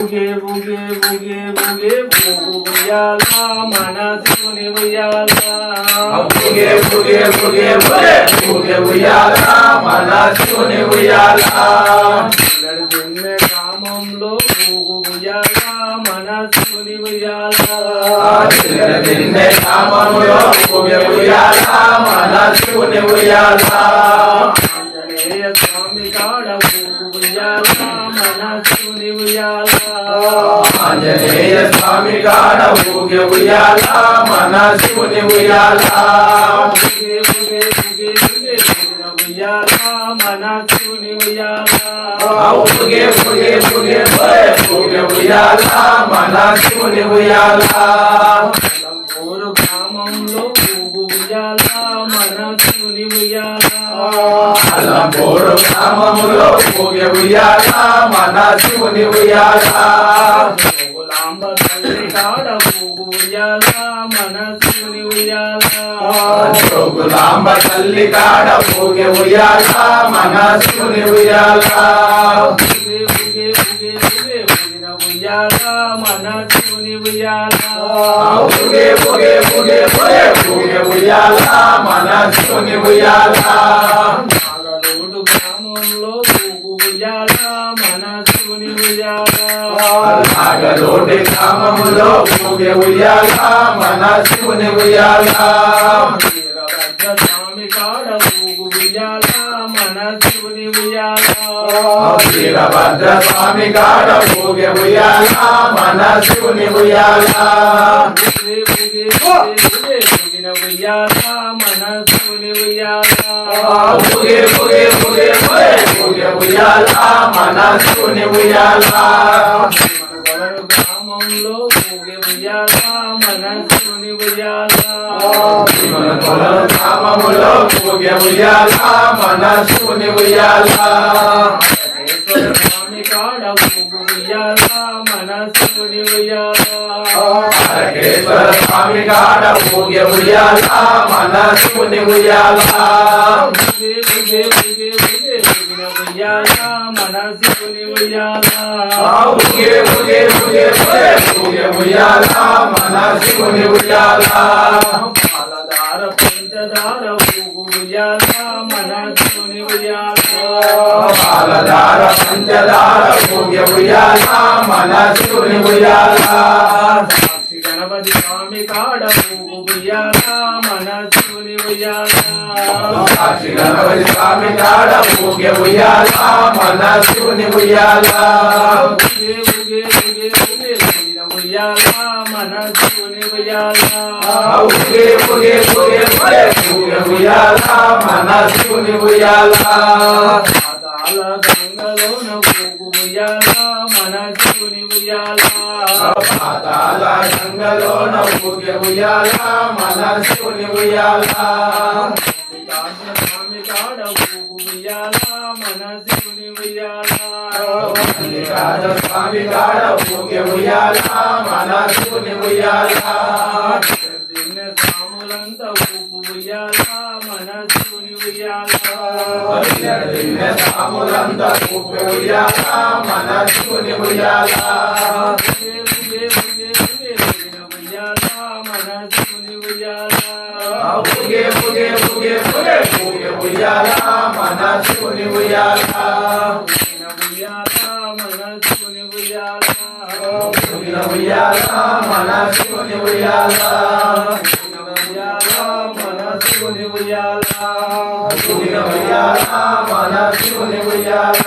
బుగే బుగే బుగే బుగే బుగు మన శివుని ఉయ్యాల బుగే బుగే బుగే బుగే బుగే ఉయ్యాల మన శివుని ఉయ్యాల పిల్లడు తిన్నే గ్రామంలో బుగు ఉయ్యాల మన శివుని ఉయ్యాల చిల్లర తిన్నే నామములో బుగే ఉయ్యాల మన శివుని ఉయ్యాల ఆంజనేయ స్వామి కాడ బుగు ఉయ్యాల. ఆంజనేయ స్వామి కాడ బుగే ఉయ్యాల. మన శివుని ఉయ్యాల మన శివుని ఉయ్యాల బుగే బుగే ఉయ్యాల మన శివుని ఉయ్యాల. లంపూరు గ్రామంలో బుగు ఉయ్యాల మన శివుని ఉయ్యాల. అల్లంపూరు గ్రామములో బుగే ఉయ్యాల మన శివుని ఉయ్యాల. గులాంబ తల్లి కాడ బుగు ఉయ్యాల మన శివుని ఉయ్యాల. జోగులాంబ తల్లి కాడ బుగే ఉయ్యాల మన శివుని ఉయ్యాల. ఉయ్యాల మన శివుని ఉయ్యాల బుగే బుగే బుగే బుగే బుగే ఉయ్యాల మన శివుని ఉయ్యాల నాగలోడు గ్రామంలో బుగు ఉయ్యాల మన శివుని ఉయ్యాల నాగలోటి గ్రామములో బుగే ఉయ్యాల మన శివుని ఉయ్యాల స్వామి కాడ బుగు ఉయ్యాల శివుని వీరభద్ర స్వామి కాడ బుగే ఉయ్యాల మన శివుని ఉయ్యాల ఉయ్యాల మన శివుని ఉయ్యాల ఉయ్యాల మన శివుని ఉయ్యాల గ్రామంలో బుగే ఉయ్యాల మన శివుని ఉయ్యాల. గ్రామములో బుగే ఉయ్యాల మన శివుని ఉయ్యాల. స్వామి కాడ బుగు ఉయ్యాల మన శివుని ఉయ్యాల. స్వామి కాడ బుగే ఉయ్యాల మన శివుని ఉయ్యాల బుగే బుగే బుగిన ఉయ్యాల మన శివుని ఉయ్యాల బుగే బుగే బుగే బుగే ఉయ్యాల మన శివుని ఉయ్యాల. పాలధార పంచదార బుగు ఉయ్యాల మన శివుని ఉయ్యాల. పాలధార పంచదార బుగే ఉయ్యాల మన శివుని ఉయ్యాల. గణపతి స్వామి కాడ బుగు ఉయ్యాల మన శివుని ఉయ్యాల. సాక్షి గణపతి స్వామి కాడ బుగే ఉయ్యాల మన శివుని ఉయ్యాల. బుగే బుగే బుగే బుగే బుగిన ఉయ్యాల మన శివుని ఉయ్యాల. బుగే బుగే బుగే బుగే బుగే ఉయ్యాల మన శివుని ఉయ్యాల. పాతాల గంగలోన ఉయ్యాల మన శివుని ఉయ్యాల పాతాల గంగలోన బుగే ఉయ్యాల మన శివుని ఉయ్యాల స్వామి కాడ బుగు ఉయ్యాల మన శివుని ఉయ్యాల స్వామి కాడ బుగే ఉయ్యాల మన శివుని ఉయ్యాల చిన్న సాములంతా బుగు ఉయ్యాల. మన శివుని మనసుని దిన్న సాములంతా బుగే ఉయ్యాల మన శివుని ఉయ్యాల బుగే బుగే బుగే బుగే బుగిన ఉయ్యాల బుగిన ఉయ్యాల మన శివుని ఉయ్యాల